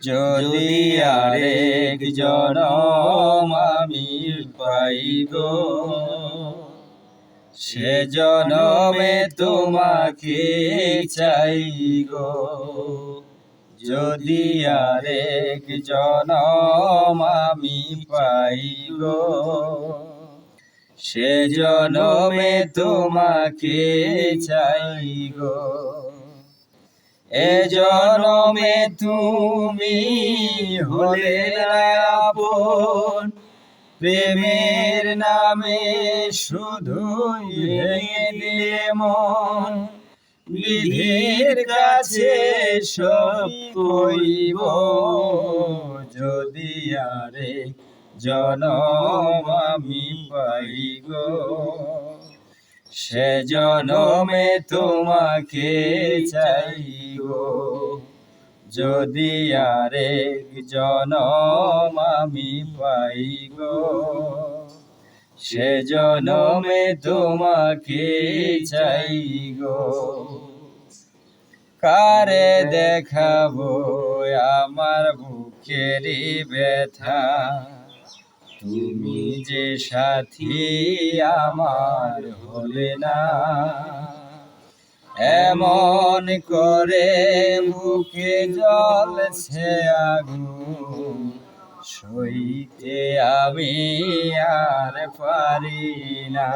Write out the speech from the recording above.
যদি আরেক জনম আমি পাই গো, সে জনমে তোমাকে চাই গো। যদি আরেক জনম আমি পাই গো, সে জনমে তোমাকে চাই গো। এ জনমে তুমি হলে আপন। প্রেমের নামে শুধুই মন। বিধির কাছে সব কইব, যদি আরে জনম আমি পাই গো। সে জনমে তোমাকে চাই গো। যদি আরেক জনম আমি পাই গো, সে জনমে তোমাকে চাই গো। কারে দেখাবো আমার বুকেরই ব্যথা? তুমি যে সাথী আমার হলে না। এমন করে মুখে জল সে আগুন, সইতে আমি আর পারি না।